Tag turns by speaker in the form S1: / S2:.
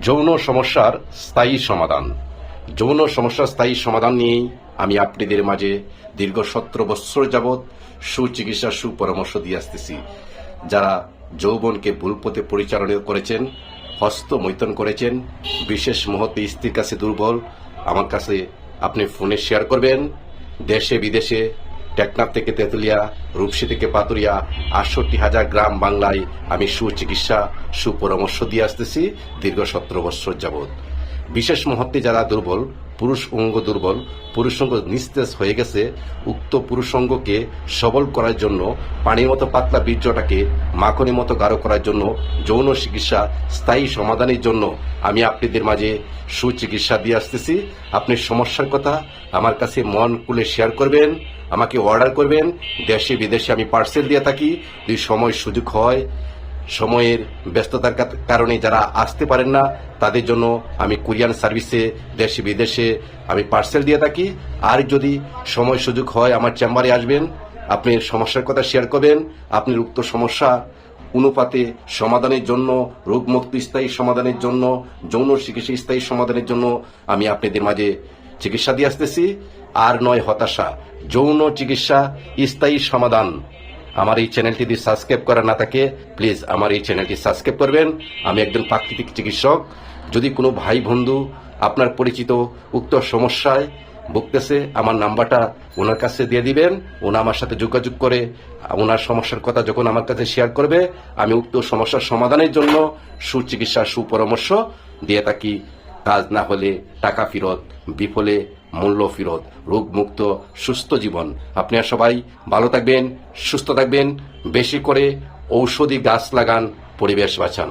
S1: যৌন সমস্যার স্থায়ী সমাধান। যৌন সমস্যার স্থায়ী সমাধান নিয়েই আমি আপনাদের মাঝে দীর্ঘ সতেরো বৎসর যাবৎ সুচিকিৎসা সুপরামর্শ দিয়ে আসতেছি। যারা যৌবনকে ভুল পথে পরিচালনা করেছেন, হস্ত মৈতন করেছেন, বিশেষ মুহূর্তে স্ত্রীর কাছে দুর্বল, আমার কাছে আপনি ফোনে শেয়ার করবেন। দেশে বিদেশে টেকনাফ থেকে তেঁতুলিয়া, রূপসী থেকে পাতুরিয়া, আটষট্টি হাজার গ্রাম বাংলায় আমি সুচিকিৎসা, সুপরামর্শ দিয়ে আসতেছি দীর্ঘ সতেরো বৎসর যাবৎ। বিশেষ মুহূর্তে যারা দুর্বল, পুরুষ অঙ্গ দুর্বল, পুরুষ অঙ্গ নিস্তেজ হয়ে গেছে, উক্ত পুরুষ অঙ্গকে সবল করার জন্য, পানির মতো পাতলা বীর্যটাকে মাখনের মতো গাঢ় করার জন্য, যৌন চিকিৎসা স্থায়ী সমাধানের জন্য আমি আপনাদের মাঝে সুচিকিৎসা দিয়ে আসতেছি। আপনি সমস্যার কথা আমার কাছে মন খুলে শেয়ার করবেন, আমাকে অর্ডার করবেন। দেশে বিদেশে আমি পার্সেল দিয়ে থাকি। যদি সময় সুযোগ হয় সময়ের ব্যস্ততার কারণে যারা আসতে পারেন না, তাদের জন্য আমি কুরিয়ান সার্ভিসে, দেশে বিদেশে আমি পার্সেল দিয়ে থাকি। আর যদি সময় সুযোগ হয়, আমার চেম্বারে আসবেন, আপনি সমস্যার কথা শেয়ার করবেন আপনার উক্ত সমস্যা অনুপাতে সমাধানের জন্য, রোগমুক্ত স্থায়ী সমাধানের জন্য, যৌন চিকিৎসা স্থায়ী সমাধানের জন্য আমি আপনাদের মাঝে চিকিৎসা দিয়ে আসতেছি। আর নয় হতাশা, যৌন চিকিৎসা স্থায়ী সমাধান। আমার এই চ্যানেলটি যদি সাবস্ক্রাইব করা না থাকে প্লিজ আমার এই চ্যানেলটি সাবস্ক্রাইব করবেন। আমি একজন প্রাকৃতিক চিকিৎসক। যদি কোনো ভাই বন্ধু আপনার পরিচিত উক্ত সমস্যায় ভুগতেছে, আমার নাম্বারটা ওনার কাছে দিয়ে দিবেন। ওনা আমার সাথে যোগাযোগ করে ওনার সমস্যার কথা যখন আমার কাছে শেয়ার করবে, আমি উক্ত সমস্যার সমাধানের জন্য সুচিকিৎসা সুপরামর্শ দিয়ে থাকি। কাজ না হলে টাকা ফেরত, বিফলে মূল্য ফেরত, রোগমুক্ত, সুস্থ জীবন। আপনারা সবাই ভালো থাকবেন, সুস্থ থাকবেন। বেশি করে ঔষধি গাছ লাগান, পরিবেশ বাঁচান।